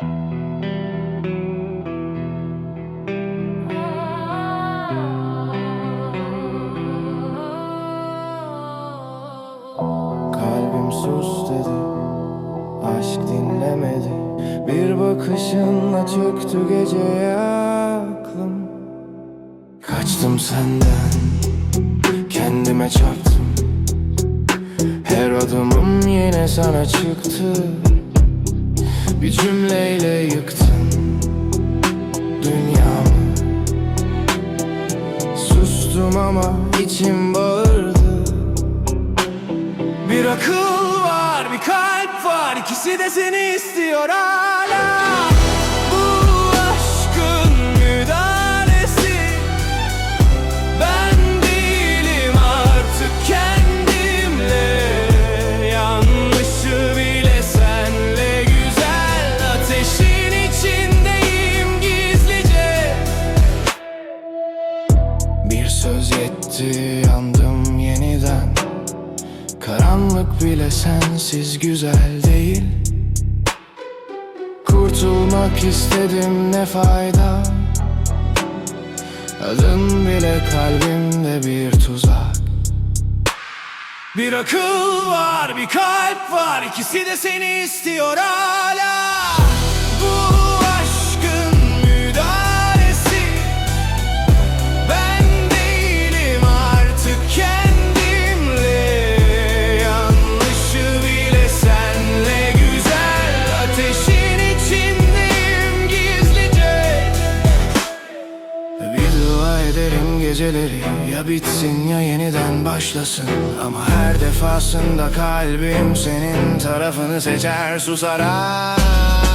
Kalbim sus dedi Aşk dinlemedi. Bir bakışınla çöktü geceye aklım. Kaçtım senden Kendime çarptım. Her adımım yine sana çıktı Bir cümleyle yıktın Dünyamı. Sustum ama içim bağırdı. Bir akıl var, bir kalp var. İkisi de seni istiyor hala yetti yandım yeniden. Karanlık bile sensiz güzel değil. Kurtulmak istedim ne fayda? Adın bile kalbimde bir tuzak. Bir akıl var bir kalp var. İkisi de seni istiyor hala geceleri Ya bitsin ya yeniden başlasın. Ama her defasında kalbim senin tarafını seçer susarak